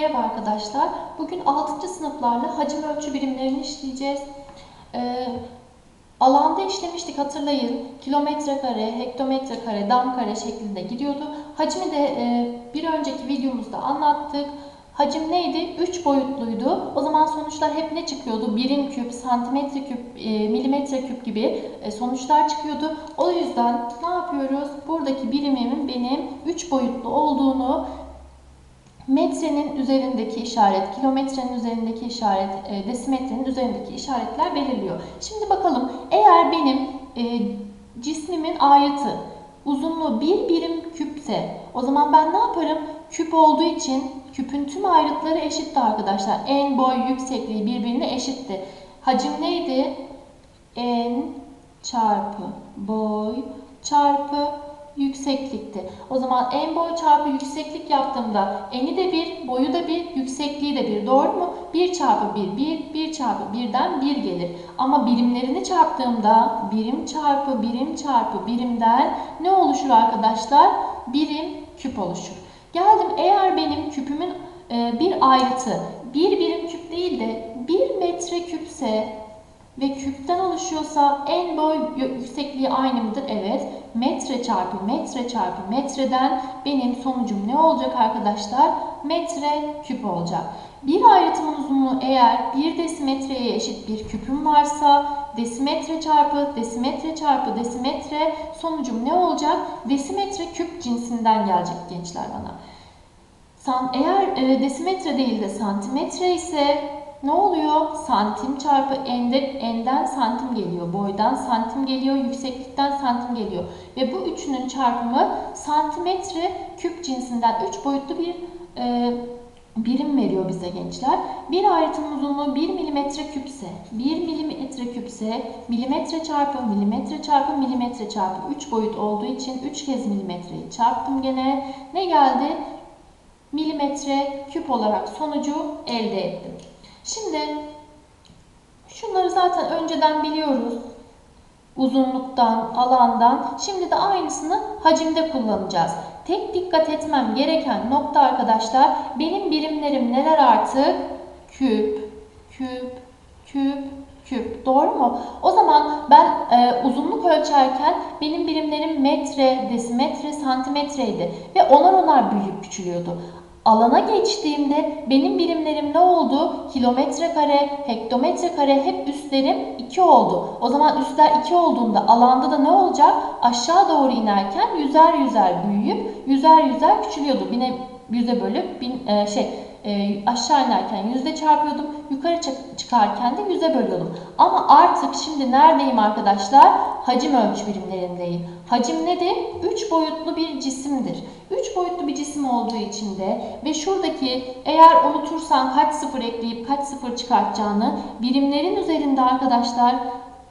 Merhaba arkadaşlar. Bugün 6. sınıflarla hacim ölçü birimlerini işleyeceğiz. Ee, alanda işlemiştik hatırlayın. Kilometre kare, hektometre kare, dam kare şeklinde gidiyordu. Hacmi de e, bir önceki videomuzda anlattık. Hacim neydi? 3 boyutluydu. O zaman sonuçlar hep ne çıkıyordu? Birim küp, santimetre küp, e, milimetre küp gibi e, sonuçlar çıkıyordu. O yüzden ne yapıyoruz? Buradaki birimimin benim 3 boyutlu olduğunu metrenin üzerindeki işaret, kilometrenin üzerindeki işaret, e, desimetrenin üzerindeki işaretler belirliyor. Şimdi bakalım eğer benim e, cismimin ayeti uzunluğu bir birim küpse o zaman ben ne yaparım? Küp olduğu için küpün tüm ayrıtları eşitti arkadaşlar. En boy yüksekliği birbirine eşitti. Hacim neydi? En çarpı boy çarpı yükseklikti. O zaman en boy çarpı yükseklik yaptığımda eni de bir, boyu da bir, yüksekliği de bir. Doğru mu? 1 çarpı 1, 1, 1 çarpı 1'den 1 gelir. Ama birimlerini çarptığımda birim çarpı birim çarpı birimden ne oluşur arkadaşlar? Birim küp oluşur. Geldim eğer benim küpümün e, bir ayrıtı bir birim küp değil de 1 metre küpse ve küpten oluşuyorsa en boy yüksekliği aynı mıdır? Evet. Metre çarpı metre çarpı metreden benim sonucum ne olacak arkadaşlar? Metre küp olacak. Bir ayrıtımın uzunluğu eğer 1 desimetreye eşit bir küpüm varsa desimetre çarpı desimetre çarpı desimetre sonucum ne olacak? Desimetre küp cinsinden gelecek gençler bana. Eğer e, desimetre değil de santimetre ise ne oluyor? Santim çarpı enden, enden santim geliyor. Boydan santim geliyor. Yükseklikten santim geliyor. Ve bu üçünün çarpımı santimetre küp cinsinden 3 boyutlu bir e, birim veriyor bize gençler. Bir ayrıtım uzunluğu 1 milimetre küpse, 1 milimetre küpse milimetre çarpı milimetre çarpı milimetre çarpı 3 boyut olduğu için 3 kez milimetreyi çarptım gene. Ne geldi? Milimetre küp olarak sonucu elde ettim. Şimdi şunları zaten önceden biliyoruz. Uzunluktan, alandan. Şimdi de aynısını hacimde kullanacağız. Tek dikkat etmem gereken nokta arkadaşlar benim birimlerim neler artık? Küp, küp, küp, küp. Doğru mu? O zaman ben e, uzunluk ölçerken benim birimlerim metre, desimetre, santimetreydi. Ve onar onar büyüyüp küçülüyordu. Alana geçtiğimde benim birimlerim ne oldu? Kilometre kare, hektometre kare hep üstlerim 2 oldu. O zaman üstler 2 olduğunda alanda da ne olacak? Aşağı doğru inerken yüzer yüzer büyüyüp yüzer yüzer küçülüyordu. Bine yüze bölüp bin, e, şey e, aşağı inerken yüzde çarpıyordum. Yukarı çıkarken de yüze bölüyordum. Ama artık şimdi neredeyim arkadaşlar? Hacim ölçü birimlerindeyim. Hacim nedir? 3 boyutlu bir cisimdir. 3 boyutlu bir cisim olduğu için de ve şuradaki eğer unutursan kaç sıfır ekleyip kaç sıfır çıkartacağını birimlerin üzerinde arkadaşlar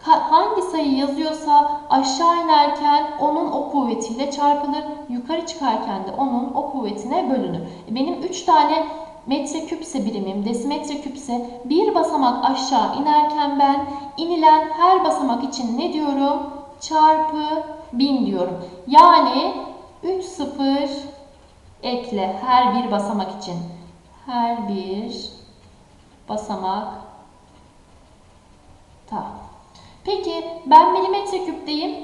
hangi sayı yazıyorsa aşağı inerken onun o kuvvetiyle çarpılır. Yukarı çıkarken de onun o kuvvetine bölünür. Benim 3 tane metre küpse birimim, desimetre küpse bir basamak aşağı inerken ben inilen her basamak için ne diyorum? Çarpı 1000 diyorum. Yani 3 sıfır ekle her bir basamak için. Her bir basamak ta. Peki ben milimetre küpteyim.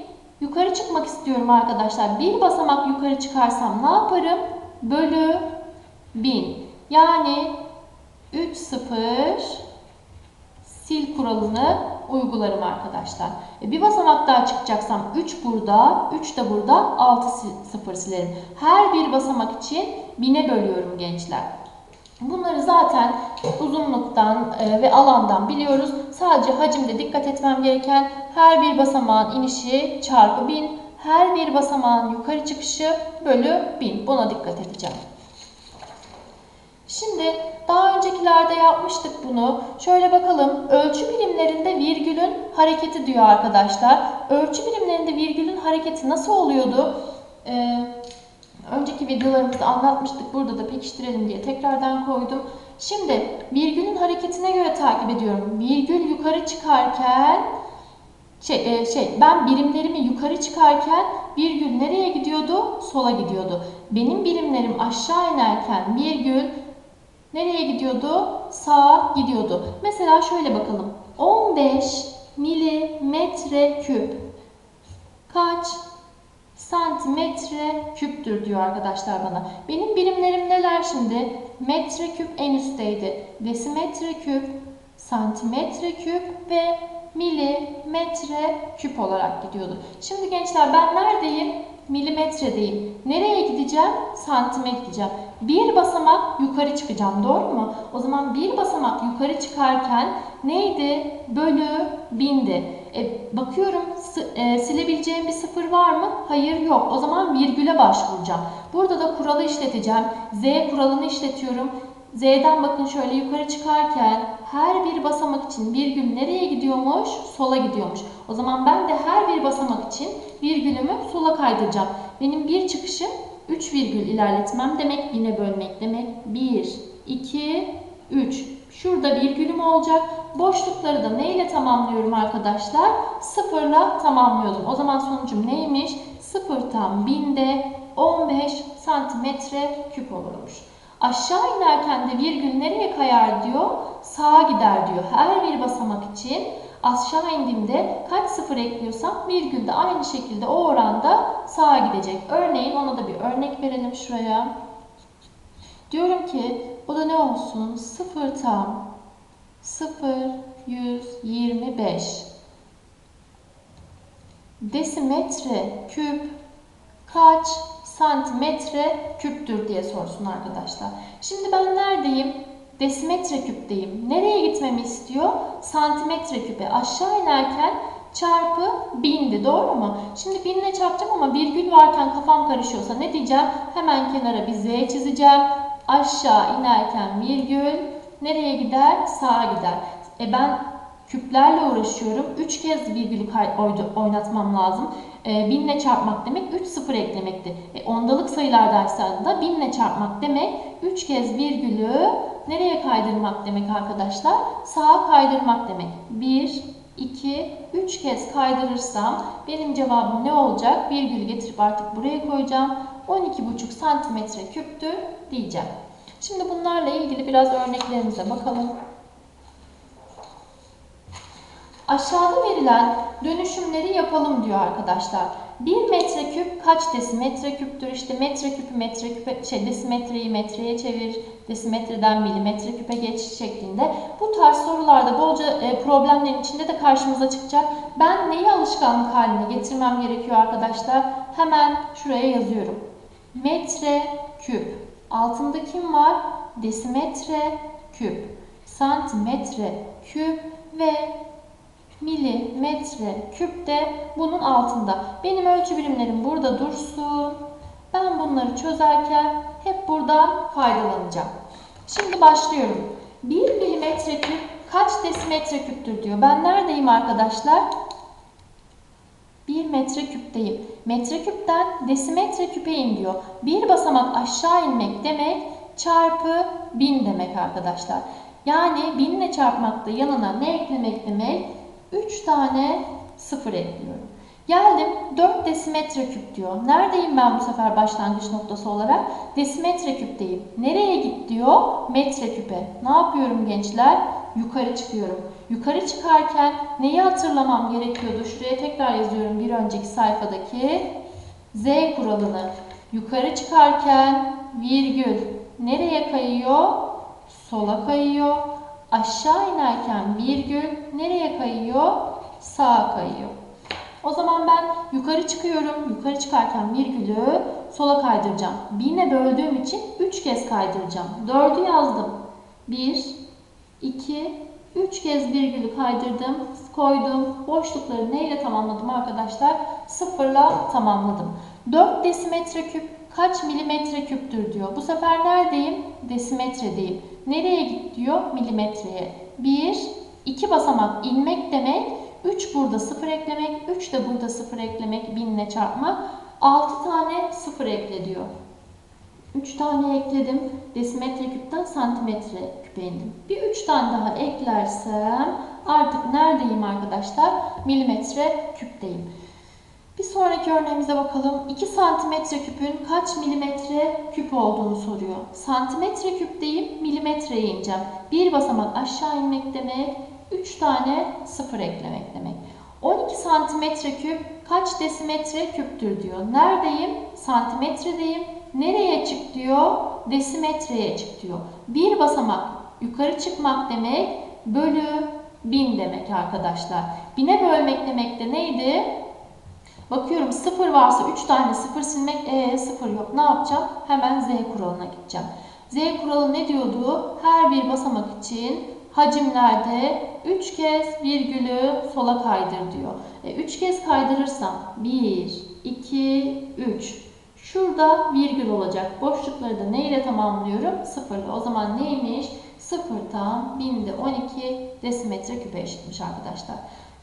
Yukarı çıkmak istiyorum arkadaşlar. Bir basamak yukarı çıkarsam ne yaparım? Bölü 1000. Yani 3 0 sil kuralını uygularım arkadaşlar. E bir basamak daha çıkacaksam 3 burada, 3 de burada 6 0 silerim. Her bir basamak için 1000'e bölüyorum gençler. Bunları zaten uzunluktan e, ve alandan biliyoruz. Sadece hacimde dikkat etmem gereken her bir basamağın inişi çarpı 1000, her bir basamağın yukarı çıkışı bölü 1000. Buna dikkat edeceğim. Şimdi daha öncekilerde yapmıştık bunu. Şöyle bakalım. Ölçü birimlerinde virgülün hareketi diyor arkadaşlar. Ölçü birimlerinde virgülün hareketi nasıl oluyordu? Ee, önceki videolarımızda anlatmıştık. Burada da pekiştirelim diye tekrardan koydum. Şimdi virgülün hareketine göre takip ediyorum. Virgül yukarı çıkarken şey, e, şey ben birimlerimi yukarı çıkarken virgül nereye gidiyordu? Sola gidiyordu. Benim birimlerim aşağı inerken virgül Nereye gidiyordu? Sağa gidiyordu. Mesela şöyle bakalım. 15 milimetre küp kaç santimetre küptür diyor arkadaşlar bana. Benim birimlerim neler şimdi? Metre küp en üstteydi. Desimetre küp, santimetre küp ve milimetre küp olarak gidiyordu. Şimdi gençler ben neredeyim? Milimetredeyim. Nereye gideceğim? Santime gideceğim. Bir basamak yukarı çıkacağım. Doğru mu? O zaman bir basamak yukarı çıkarken neydi? Bölü bindi. E, bakıyorum e, silebileceğim bir sıfır var mı? Hayır yok. O zaman virgüle başvuracağım. Burada da kuralı işleteceğim. Z kuralını işletiyorum. Z'den bakın şöyle yukarı çıkarken her bir basamak için virgül nereye gidiyormuş? Sola gidiyormuş. O zaman ben de her bir basamak için virgülümü sola kaydıracağım. Benim bir çıkışım 3 virgül ilerletmem demek yine bölmek demek. 1, 2, 3. Şurada virgülüm olacak. Boşlukları da neyle tamamlıyorum arkadaşlar? Sıfırla tamamlıyordum. O zaman sonucum neymiş? 0 tam binde 15 santimetre küp olurmuş. Aşağı inerken de virgül nereye kayar diyor? Sağa gider diyor. Her bir basamak için aşağı indiğimde kaç sıfır ekliyorsam virgül de aynı şekilde o oranda sağa gidecek. Örneğin ona da bir örnek verelim şuraya. Diyorum ki o da ne olsun? 0 tam 0 125 desimetre küp kaç santimetre küptür diye sorsun arkadaşlar. Şimdi ben neredeyim? Desimetre küpteyim. Nereye gitmemi istiyor? Santimetre küpe. Aşağı inerken çarpı bindi. Doğru mu? Şimdi binle çarpacağım ama virgül varken kafam karışıyorsa ne diyeceğim? Hemen kenara bir z çizeceğim. Aşağı inerken virgül nereye gider? Sağa gider. E ben küplerle uğraşıyorum. 3 kez virgülü oynatmam lazım. E, binle çarpmak demek 3 sıfır eklemekti. E, ondalık sayılar derslerinde binle çarpmak demek 3 kez virgülü nereye kaydırmak demek arkadaşlar? Sağa kaydırmak demek. 1, 2, 3 kez kaydırırsam benim cevabım ne olacak? Virgül getirip artık buraya koyacağım. 12,5 santimetre küptür diyeceğim. Şimdi bunlarla ilgili biraz örneklerimize bakalım. Aşağıda verilen dönüşümleri yapalım diyor arkadaşlar. 1 metreküp kaç desimetre küptür? İşte metreküpü metreküpe, şey desimetreyi metreye çevir, desimetreden milimetre küpe geç şeklinde. Bu tarz sorularda bolca e, problemlerin içinde de karşımıza çıkacak. Ben neyi alışkanlık haline getirmem gerekiyor arkadaşlar? Hemen şuraya yazıyorum. Metre küp. Altında kim var? Desimetre küp, santimetre küp ve milimetre küp de bunun altında. Benim ölçü birimlerim burada dursun. Ben bunları çözerken hep buradan faydalanacağım. Şimdi başlıyorum. 1 milimetre küp kaç desimetre küptür diyor. Ben neredeyim arkadaşlar? 1 metre küpteyim. Metre küpten desimetre küpe in diyor. Bir basamak aşağı inmek demek çarpı 1000 demek arkadaşlar. Yani 1000 ile çarpmakta yanına ne eklemek demek? 3 tane sıfır ekliyorum. Geldim 4 desimetre küp diyor. Neredeyim ben bu sefer başlangıç noktası olarak? Desimetre küpteyim. Nereye git diyor? Metre küpe. Ne yapıyorum gençler? Yukarı çıkıyorum. Yukarı çıkarken neyi hatırlamam gerekiyordu? Şuraya tekrar yazıyorum bir önceki sayfadaki Z kuralını. Yukarı çıkarken virgül nereye kayıyor? Sola kayıyor. Aşağı inerken virgül nereye kayıyor? Sağa kayıyor. O zaman ben yukarı çıkıyorum. Yukarı çıkarken virgülü sola kaydıracağım. 1000'e böldüğüm için 3 kez kaydıracağım. 4'ü yazdım. 1, 2, 3 kez virgülü kaydırdım, koydum. Boşlukları neyle tamamladım arkadaşlar? Sıfırla tamamladım. 4 desimetre küp kaç milimetre küptür diyor. Bu sefer neredeyim? Desimetredeyim. Nereye git diyor? Milimetreye. 1, 2 basamak inmek demek. 3 burada 0 eklemek. 3 de burada 0 eklemek. 1000 ile çarpmak. 6 tane 0 ekle diyor. 3 tane ekledim. Desimetre küpten santimetre küpe indim. Bir 3 tane daha eklersem artık neredeyim arkadaşlar? Milimetre küpteyim. Bir son sonraki örneğimize bakalım. 2 santimetre küpün kaç milimetre küp olduğunu soruyor. Santimetre küp deyip milimetreye ineceğim. Bir basamak aşağı inmek demek, 3 tane sıfır eklemek demek. 12 santimetre küp kaç desimetre küptür diyor. Neredeyim? Santimetredeyim. Nereye çık diyor? Desimetreye çık diyor. Bir basamak yukarı çıkmak demek bölü bin demek arkadaşlar. Bine bölmek demek de neydi? Bakıyorum sıfır varsa 3 tane sıfır silmek e, sıfır yok. Ne yapacağım? Hemen z kuralına gideceğim. Z kuralı ne diyordu? Her bir basamak için hacimlerde 3 kez virgülü sola kaydır diyor. 3 e, kez kaydırırsam 1, 2, 3. Şurada virgül olacak. Boşlukları da ne ile tamamlıyorum? Sıfırla. O zaman neymiş? 0 tam binde 12 desimetre küpe eşitmiş arkadaşlar.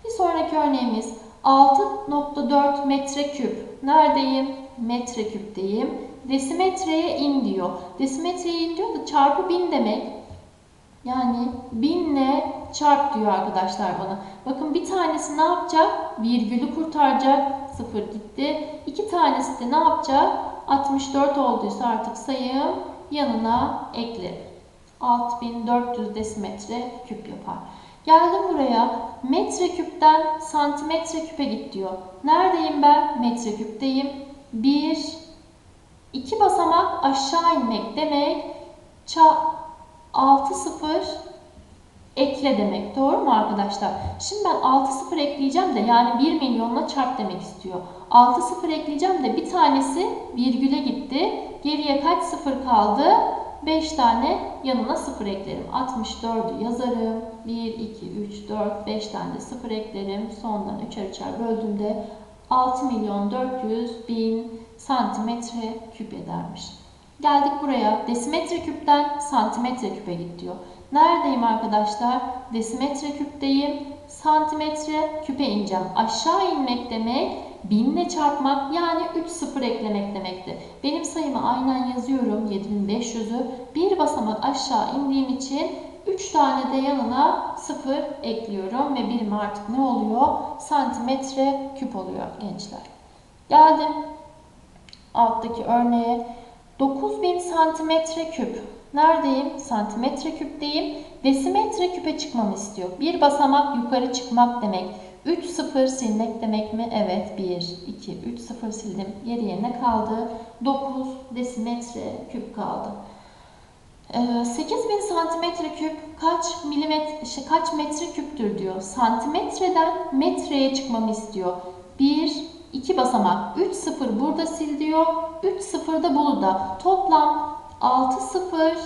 Bir sonraki örneğimiz 6.4 metreküp. Neredeyim? Metreküpteyim. Desimetreye in diyor. Desimetreye in diyor da çarpı bin demek. Yani binle çarp diyor arkadaşlar bana. Bakın bir tanesi ne yapacak? Virgülü kurtaracak. Sıfır gitti. İki tanesi de ne yapacak? 64 olduysa artık sayım yanına eklerim. 6400 desimetre küp yapar. Geldim buraya metreküpten santimetre küpe git diyor. Neredeyim ben? Metreküpteyim. 1 2 basamak aşağı inmek demek. Ça 6 sıfır ekle demek. Doğru mu arkadaşlar? Şimdi ben 6 sıfır ekleyeceğim de yani 1 milyonla çarp demek istiyor. 6 sıfır ekleyeceğim de bir tanesi virgüle gitti. Geriye kaç sıfır kaldı? 5 tane yanına 0 eklerim. 64'ü yazarım. 1, 2, 3, 4, 5 tane de 0 eklerim. Sondan 3'er 3'er böldüğümde 6 milyon 400 bin santimetre küp edermiş. Geldik buraya. Desimetre küpten santimetre küpe git diyor. Neredeyim arkadaşlar? Desimetre küpteyim. Santimetre küpe ineceğim. Aşağı inmek demek binle çarpmak yani 3 sıfır eklemek demekti. Benim sayımı aynen yazıyorum 7500'ü. Bir basamak aşağı indiğim için 3 tane de yanına sıfır ekliyorum ve birim artık ne oluyor? Santimetre küp oluyor gençler. Geldim alttaki örneğe. 9000 santimetre küp. Neredeyim? Santimetre küpteyim. Desimetre küpe çıkmamı istiyor. Bir basamak yukarı çıkmak demek. 3 sıfır silmek demek mi? Evet. 1, 2, 3 sıfır sildim. Geriye ne kaldı? 9 desimetre küp kaldı. 8000 ee, santimetre küp kaç milimetre, işte kaç metre küptür diyor. Santimetreden metreye çıkmamı istiyor. 1, 2 basamak. 3 sıfır burada sil diyor. 3 sıfır da buluda. Toplam 6 sıfır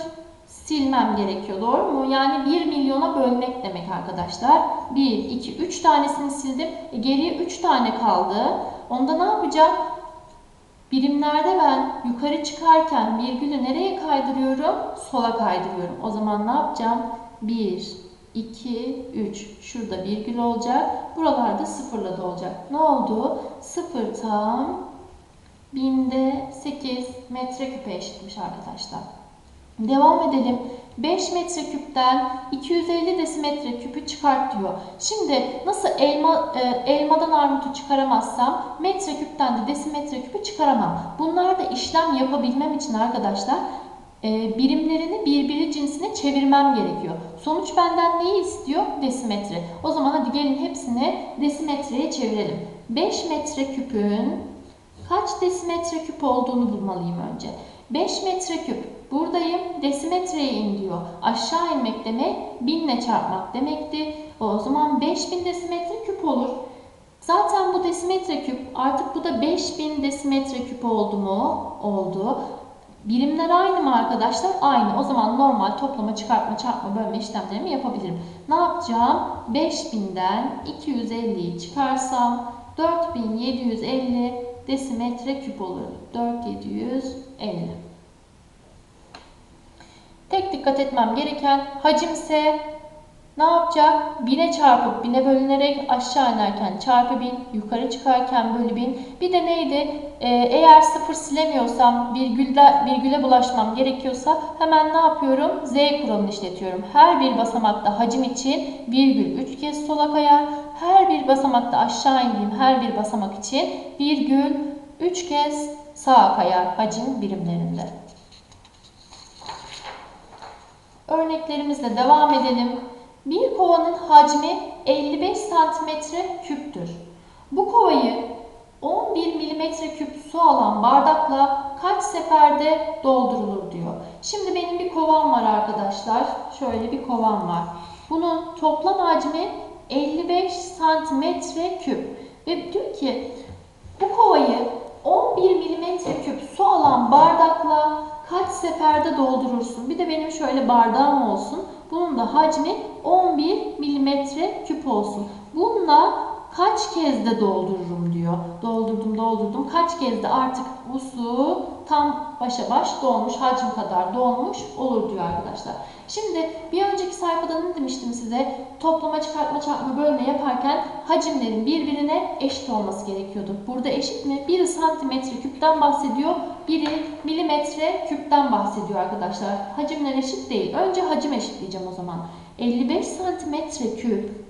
silmem gerekiyor. Doğru mu? Yani 1 milyona bölmek demek arkadaşlar. 1, 2, 3 tanesini sildim. E geriye 3 tane kaldı. Onda ne yapacağım? Birimlerde ben yukarı çıkarken virgülü nereye kaydırıyorum? Sola kaydırıyorum. O zaman ne yapacağım? 1, 2, 3. Şurada virgül olacak. Buralarda sıfırla da olacak. Ne oldu? 0 tam binde 8 metreküpe eşitmiş arkadaşlar. Devam edelim. 5 metreküpten 250 desimetre küpü çıkart diyor. Şimdi nasıl elma e, elmadan armutu çıkaramazsam metreküpten de desimetre küpü çıkaramam. Bunlarda işlem yapabilmem için arkadaşlar birimlerini birbiri cinsine çevirmem gerekiyor. Sonuç benden neyi istiyor? Desimetre. O zaman hadi gelin hepsini desimetreye çevirelim. 5 metreküpün kaç desimetre küp olduğunu bulmalıyım önce. 5 metreküp buradayım desimetreye in diyor. Aşağı inmek demek binle çarpmak demekti. O zaman 5000 desimetre küp olur. Zaten bu desimetre küp artık bu da 5000 desimetre küp oldu mu? Oldu. Birimler aynı mı arkadaşlar? Aynı. O zaman normal toplama, çıkartma, çarpma, bölme işlemlerimi yapabilirim. Ne yapacağım? 5000'den 250'yi çıkarsam 4750 desimetre küp olur. 4750. Tek dikkat etmem gereken hacimse ne yapacak? Bine çarpıp bine bölünerek aşağı inerken çarpı bin, yukarı çıkarken bölü bin. Bir de neydi? Ee, eğer sıfır silemiyorsam, virgülde, virgüle bulaşmam gerekiyorsa hemen ne yapıyorum? Z kuralını işletiyorum. Her bir basamakta hacim için virgül 3 kez sola kayar. her bir basamakta aşağı indiğim her bir basamak için virgül 3 kez sağa kayar hacim birimlerinde. Örneklerimizle devam edelim. Bir kovanın hacmi 55 santimetre küptür. Bu kovayı 11 milimetre küp su alan bardakla kaç seferde doldurulur diyor. Şimdi benim bir kovam var arkadaşlar. Şöyle bir kovam var. Bunun toplam hacmi 55 santimetre küp. Ve diyor ki bu kovayı 11 milimetre küp su alan bardakla kaç seferde doldurursun? Bir de benim şöyle bardağım olsun. Bunun da hacmi 11 milimetre küp olsun. Bununla kaç kez de doldururum diyor. Doldurdum doldurdum. Kaç kez de artık bu su tam başa baş dolmuş, hacim kadar dolmuş olur diyor arkadaşlar. Şimdi bir önceki sayfada ne demiştim size? Toplama, çıkartma, çarpma, bölme yaparken hacimlerin birbirine eşit olması gerekiyordu. Burada eşit mi? Biri santimetre küpten bahsediyor, biri milimetre küpten bahsediyor arkadaşlar. Hacimler eşit değil. Önce hacim eşitleyeceğim o zaman. 55 santimetre küp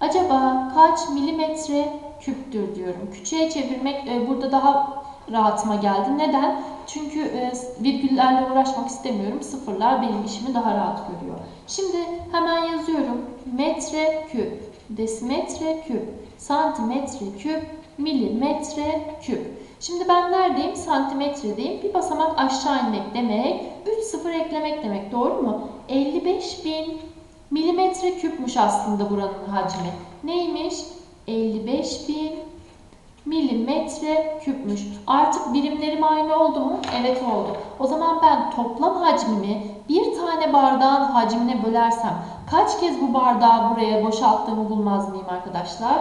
acaba kaç milimetre küptür diyorum. Küçüğe çevirmek e, burada daha rahatıma geldi. Neden? Çünkü e, virgüllerle uğraşmak istemiyorum. Sıfırlar benim işimi daha rahat görüyor. Şimdi hemen yazıyorum. Metre küp, desimetre küp, santimetre küp, milimetre küp. Şimdi ben neredeyim? Santimetredeyim. Bir basamak aşağı inmek demek. 3 sıfır eklemek demek. Doğru mu? 55 bin milimetre küpmüş aslında buranın hacmi. Neymiş? 55 bin milimetre küpmüş. Artık birimlerim aynı oldu mu? Evet oldu. O zaman ben toplam hacmimi bir tane bardağın hacmine bölersem kaç kez bu bardağı buraya boşalttığımı bulmaz mıyım arkadaşlar?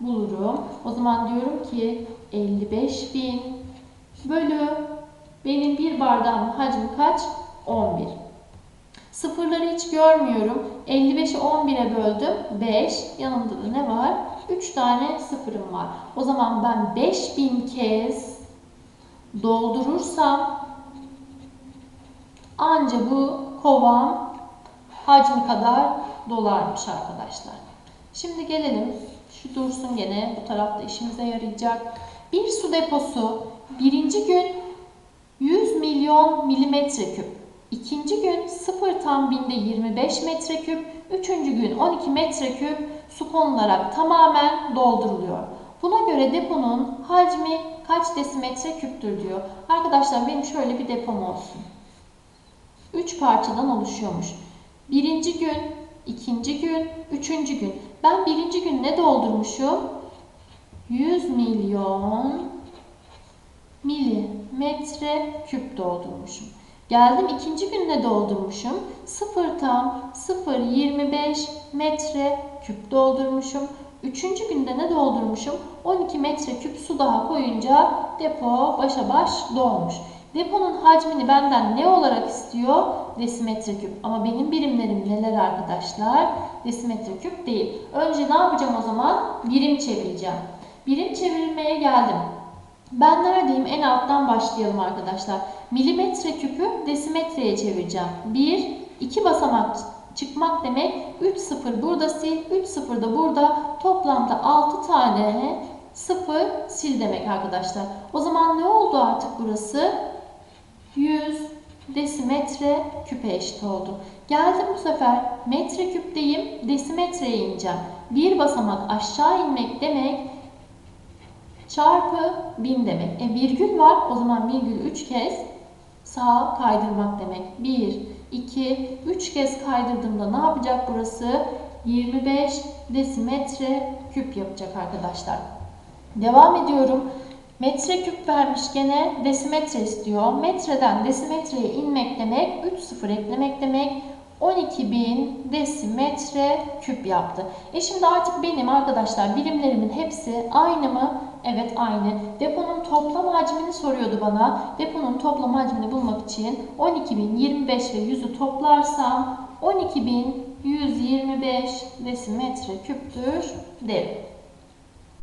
Bulurum. O zaman diyorum ki 55 bin bölü benim bir bardağımın hacmi kaç? 11. Sıfırları hiç görmüyorum. 55'i 11'e böldüm. 5. Yanında da ne var? 3 tane sıfırım var. O zaman ben 5000 kez doldurursam anca bu kovam hacmi kadar dolarmış arkadaşlar. Şimdi gelelim. Şu dursun gene. Bu tarafta işimize yarayacak. Bir su deposu birinci gün 100 milyon milimetre küp. İkinci gün 0 tam binde 25 metreküp, üçüncü gün 12 metreküp su konularak tamamen dolduruluyor. Buna göre deponun hacmi kaç desimetre küptür diyor. Arkadaşlar benim şöyle bir depom olsun. 3 parçadan oluşuyormuş. Birinci gün, ikinci gün, üçüncü gün. Ben birinci gün ne doldurmuşum? 100 milyon milimetre küp doldurmuşum. Geldim ikinci gününe doldurmuşum. 0 tam 0.25 metre küp doldurmuşum. Üçüncü günde ne doldurmuşum? 12 metre küp su daha koyunca depo başa baş dolmuş. Deponun hacmini benden ne olarak istiyor? Desimetre küp. Ama benim birimlerim neler arkadaşlar? Desimetre küp değil. Önce ne yapacağım o zaman? Birim çevireceğim. Birim çevirmeye geldim. Ben neredeyim? En alttan başlayalım arkadaşlar. Milimetre küpü desimetreye çevireceğim. 1, 2 basamak çıkmak demek. 3 sıfır burada sil, 3 sıfır da burada. Toplamda 6 tane sıfır sil demek arkadaşlar. O zaman ne oldu artık burası? 100 desimetre küpe eşit oldu. Geldim bu sefer metre küpteyim, desimetreye ineceğim. Bir basamak aşağı inmek demek çarpı 1000 demek. E virgül var. O zaman virgül 3 kez sağa kaydırmak demek. 1, 2, 3 kez kaydırdığımda ne yapacak burası? 25 desimetre küp yapacak arkadaşlar. Devam ediyorum. Metre küp vermiş gene desimetre istiyor. Metreden desimetreye inmek demek 3 sıfır eklemek demek. 12.000 desimetre küp yaptı. E şimdi artık benim arkadaşlar birimlerimin hepsi aynı mı? Evet aynı. Deponun toplam hacmini soruyordu bana. Deponun toplam hacmini bulmak için 12.000, 25 ve 100'ü toplarsam 12.125 desimetre küptür derim.